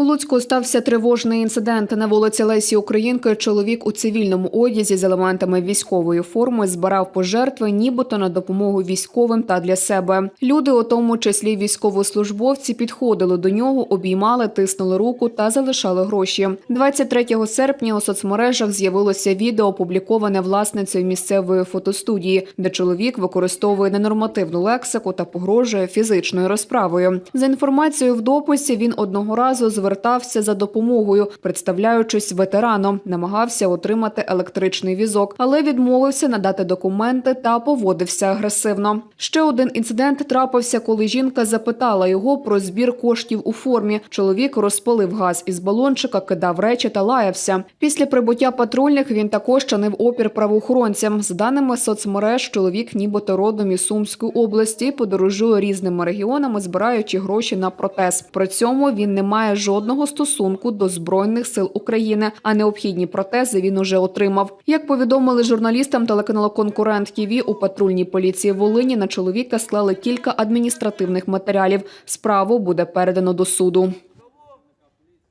У Луцьку стався тривожний інцидент. На вулиці Лесі Українки чоловік у цивільному одязі з елементами військової форми збирав пожертви, нібито на допомогу військовим та для себе. Люди, у тому числі військовослужбовці, підходили до нього, обіймали, тиснули руку та залишали гроші. 23 серпня у соцмережах з'явилося відео, опубліковане власницею місцевої фотостудії, де чоловік використовує ненормативну лексику та погрожує фізичною розправою. За інформацією в дописі, він одного разу звертався за допомогою, представляючись ветераном, намагався отримати електричний візок, але відмовився надати документи та поводився агресивно. Ще один інцидент трапився, коли жінка запитала його про збір коштів у формі. Чоловік розпалив газ із балончика, кидав речі та лаявся. Після прибуття патрульних він також чинив опір правоохоронцям. З даними соцмереж, чоловік нібито родом із Сумської області, подорожує різними регіонами, збираючи гроші на протез. При цьому він не має жодного стосунку до збройних сил України, а необхідні протези він уже отримав. Як повідомили журналістам телеканалу Конкурент ТІВІ, у патрульній поліції Волині на чоловіка склали кілька адміністративних матеріалів. Справу буде передано до суду.